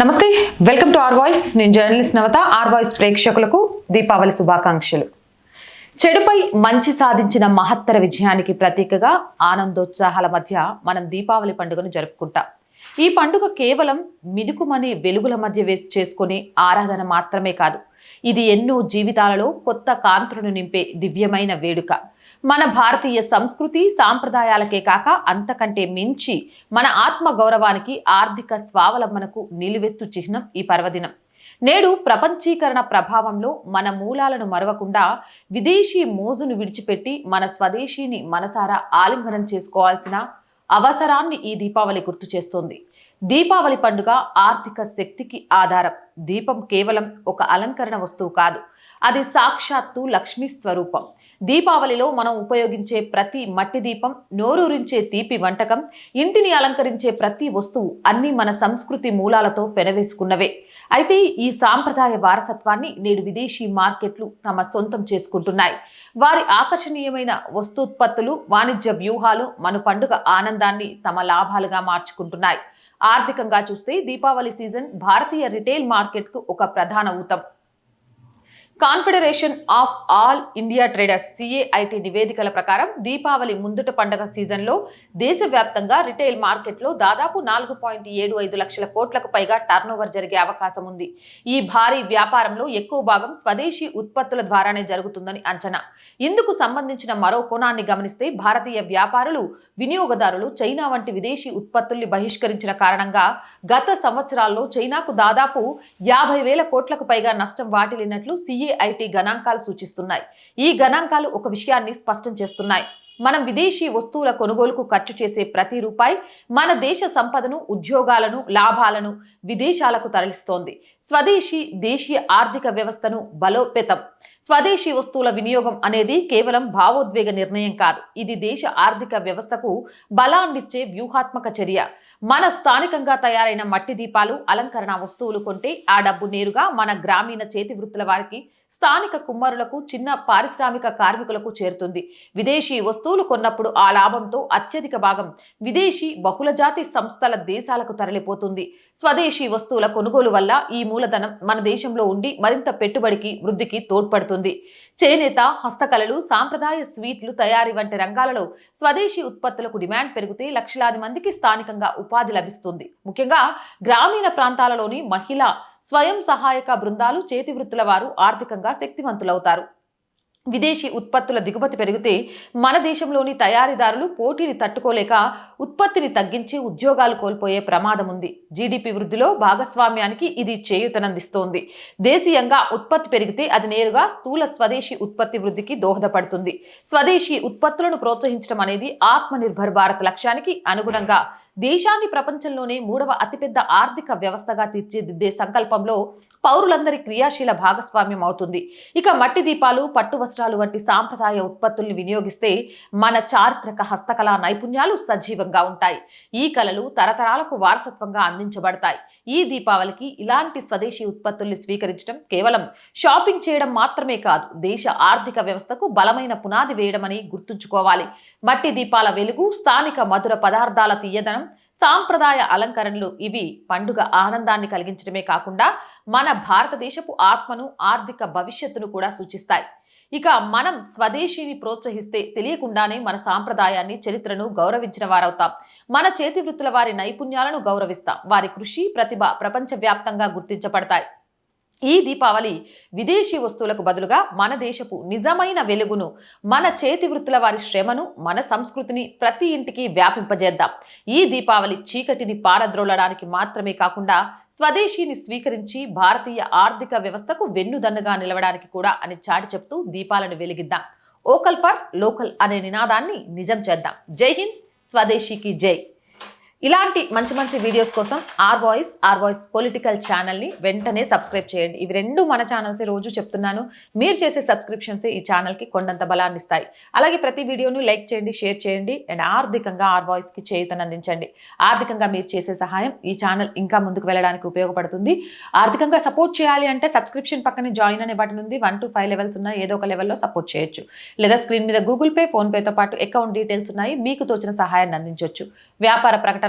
నమస్తే welcome to R voice. నేను journalist Navata R voice ప్రేక్షకులకు దీపావళి శుభాకాంక్షలు. చెడుపై మంచి సాధించిన మహత్తర విజయానికి ప్రతీకగా ఆనందోత్సాహాల మధ్య మనం దీపావళి పండుగను జరుపుకుంటాం. ఈ పండుగ కేవలం మినుకుమనే వెలుగుల మధ్య చేసుకునే ఆరాధన మాత్రమే కాదు. ఇది ఎన్నో జీవితాలలో కొత్త కాంతులను నింపే దివ్యమైన వేడుక. మన భారతీయ సంస్కృతి సాంప్రదాయాలకే కాక అంతకంటే మించి మన ఆత్మ గౌరవానికి ఆర్థిక స్వావలంబనకు నిలువెత్తు చిహ్నం ఈ పర్వదినం. నేడు ప్రపంచీకరణ ప్రభావంలో మన మూలాలను మరవకుండా విదేశీ మోజును విడిచిపెట్టి మన స్వదేశీని మనసారా ఆలింగనం చేసుకోవాల్సిన అవసరాన్ని ఈ దీపావళి గుర్తు చేస్తోంది. దీపావళి పండుగ ఆర్థిక శక్తికి ఆధారం. దీపం కేవలం ఒక అలంకరణ వస్తువు కాదు అది సాక్షాత్తు లక్ష్మీ స్వరూపం. దీపావళిలో మనం ఉపయోగించే ప్రతి మట్టి దీపం నోరూరించే తీపి వంటకం ఇంటిని అలంకరించే ప్రతి వస్తువు అన్నీ మన సంస్కృతి మూలాలతో పెనవేసుకున్నవే. అయితే ఈ సాంప్రదాయ వారసత్వాన్ని నేడు విదేశీ మార్కెట్లు తమ సొంతం చేసుకుంటున్నాయి. వారి ఆకర్షణీయమైన వస్తూత్పత్తులు వాణిజ్య వ్యూహాలు మన పండుగ ఆనందాన్ని తమ లాభాలుగా మార్చుకుంటున్నాయి. ఆర్థికంగా చూస్తే దీపావళి సీజన్ భారతీయ రిటైల్ మార్కెట్కు ఒక ప్రధాన ఊతం. Confederation of All India traders CAIT నివేదికల ప్రకారం దీపావళి ముందుట పండగ సీజన్లో దేశవ్యాప్తంగా రిటైల్ మార్కెట్లో దాదాపు నాలుగు పాయింట్ ఏడు ఐదు లక్షల కోట్లకు పైగా టర్నోవర్ జరిగే అవకాశం ఉంది. ఈ భారీ వ్యాపారంలో ఎక్కువ భాగం స్వదేశీ ఉత్పత్తుల ద్వారానే జరుగుతుందని అంచనా. ఇందుకు సంబంధించిన మరో కోణాన్ని గమనిస్తే భారతీయ వ్యాపారులు వినియోగదారులు చైనా వంటి విదేశీ ఉత్పత్తుల్ని బహిష్కరించిన కారణంగా గత సంవత్సరాల్లో చైనాకు దాదాపు యాభై వేల కోట్లకు పైగా నష్టం వాటిల్లినట్లు సిఏఐటి గణాంకాలు సూచిస్తున్నాయి. ఈ గణాంకాలు ఒక విషయాన్ని స్పష్టం చేస్తున్నాయి. మనం విదేశీ వస్తువుల కొనుగోలుకు ఖర్చు చేసే ప్రతి రూపాయి మన దేశ సంపదను ఉద్యోగాలను లాభాలను విదేశాలకు తరలిస్తోంది. స్వదేశీ దేశీయ ఆర్థిక వ్యవస్థను బలోపేతం. స్వదేశీ వస్తువుల వినియోగం అనేది కేవలం భావోద్వేగ నిర్ణయం కాదు. ఇది దేశ ఆర్థిక వ్యవస్థకు బలాన్నిచ్చే వ్యూహాత్మక చర్య. మన స్థానికంగా తయారైన మట్టి దీపాలు అలంకరణ వస్తువులు కొంటే ఆ డబ్బు నేరుగా మన గ్రామీణ చేతి వృత్తుల వారికి స్థానిక కుమ్మరులకు చిన్న పారిశ్రామిక కార్మికులకు చేరుతుంది. విదేశీ వస్తువులు కొన్నప్పుడు ఆ లాభంతో అత్యధిక భాగం విదేశీ బహుళజాతి సంస్థల దేశాలకు తరలిపోతుంది. స్వదేశీ వస్తువుల కొనుగోలు వల్ల ఈ మూలధనం మన దేశంలో ఉండి మరింత పెట్టుబడికి వృద్ధికి తోడ్పడుతుంది. చేనేత హస్తకళలు సాంప్రదాయ స్వీట్లు తయారీ వంటి రంగాలలో స్వదేశీ ఉత్పత్తులకు డిమాండ్ పెరిగితే లక్షలాది మందికి స్థానికంగా ఉపాధి లభిస్తుంది. ముఖ్యంగా గ్రామీణ ప్రాంతాలలోని మహిళా స్వయం సహాయక బృందాలు చేతి వృత్తుల వారు ఆర్థికంగా శక్తివంతులవుతారు. విదేశీ ఉత్పత్తుల దిగుమతి పెరిగితే మన దేశంలోని తయారీదారులు పోటీని తట్టుకోలేక ఉత్పత్తిని తగ్గించి ఉద్యోగాలు కోల్పోయే ప్రమాదం ఉంది. జీడిపి వృద్ధిలో భాగస్వామ్యానికి ఇది చేయూతనందిస్తోంది. దేశీయంగా ఉత్పత్తి పెరిగితే అది నేరుగా స్థూల స్వదేశీ ఉత్పత్తి వృద్ధికి దోహదపడుతుంది. స్వదేశీ ఉత్పత్తులను ప్రోత్సహించడం అనేది ఆత్మనిర్భర్ భారత్ లక్ష్యానికి అనుగుణంగా దేశాన్ని ప్రపంచంలోనే మూడవ అతిపెద్ద ఆర్థిక వ్యవస్థగా తీర్చిదిద్దే సంకల్పంలో పౌరులందరి క్రియాశీల భాగస్వామ్యం అవుతుంది. ఇక మట్టి దీపాలు పట్టు వస్త్రాలు వంటి సాంప్రదాయ ఉత్పత్తుల్ని వినియోగిస్తే మన చారిత్రక హస్తకళా నైపుణ్యాలు సజీవంగా ఉంటాయి. ఈ కళలు తరతరాలకు వారసత్వంగా అందించబడతాయి. ఈ దీపావళికి ఇలాంటి స్వదేశీ ఉత్పత్తుల్ని స్వీకరించడం కేవలం షాపింగ్ చేయడం మాత్రమే కాదు దేశ ఆర్థిక వ్యవస్థకు బలమైన పునాది వేయడమని గుర్తుంచుకోవాలి. మట్టి దీపాల వెలుగు స్థానిక మధుర పదార్థాల తీయదనం సాంప్రదాయ అలంకరణలు ఇవి పండుగ ఆనందాన్ని కలిగించడమే కాకుండా మన భారతదేశపు ఆత్మను ఆర్థిక భవిష్యత్తును కూడా సూచిస్తాయి. ఇక మనం స్వదేశీని ప్రోత్సహిస్తే తెలియకుండానే మన సాంప్రదాయాన్ని చరిత్రను గౌరవించిన వారవుతాం. మన చేతి వృత్తుల వారి నైపుణ్యాలను గౌరవిస్తాం. వారి కృషి ప్రతిభ ప్రపంచవ్యాప్తంగా గుర్తించబడతాయి. ఈ దీపావళి విదేశీ వస్తువులకు బదులుగా మన దేశపు నిజమైన వెలుగును మన చేతి వృత్తుల వారి శ్రమను మన సంస్కృతిని ప్రతి ఇంటికి వ్యాపింపజేద్దాం. ఈ దీపావళి చీకటిని పారద్రోలడానికి మాత్రమే కాకుండా స్వదేశీని స్వీకరించి భారతీయ ఆర్థిక వ్యవస్థకు వెన్నుదన్నుగా నిలవడానికి కూడా అని చాటి చెప్తూ దీపాలను వెలిగిద్దాం. ఓకల్ ఫర్ లోకల్ అనే నినాదాన్ని నిజం చేద్దాం. జై హింద్. స్వదేశీకి జై. ఇలాంటి మంచి మంచి వీడియోస్ కోసం R Voice R Voice political ఛానల్ని వెంటనే సబ్స్క్రైబ్ చేయండి. ఇవి రెండు మన ఛానల్సే రోజు చెప్తున్నాను. మీరు చేసే సబ్స్క్రిప్షన్స్ ఈ ఛానల్కి కొండంత బలాన్ని ఇస్తాయి. అలాగే ప్రతి వీడియోను లైక్ చేయండి షేర్ చేయండి అండ్ ఆర్థికంగా ఆర్ వాయిస్కి చేయుతను అందించండి. ఆర్థికంగా మీరు చేసే సహాయం ఈ ఛానల్ ఇంకా ముందుకు వెళ్ళడానికి ఉపయోగపడుతుంది. ఆర్థికంగా సపోర్ట్ చేయాలి అంటే సబ్స్క్రిప్షన్ పక్కనే జాయిన్ అనే బటన్ ఉంది. వన్ టు ఫైవ్ లెవెల్స్ ఉన్నాయి ఏదో ఒక లెవెల్లో సపోర్ట్ చేయొచ్చు. లేదా స్క్రీన్ మీద గూగుల్ పే ఫోన్పేతో పాటు అకౌంట్ డీటెయిల్స్ ఉన్నాయి. మీకు తోచిన సహాయాన్ని అందించవచ్చు వ్యాపార ప్రకటన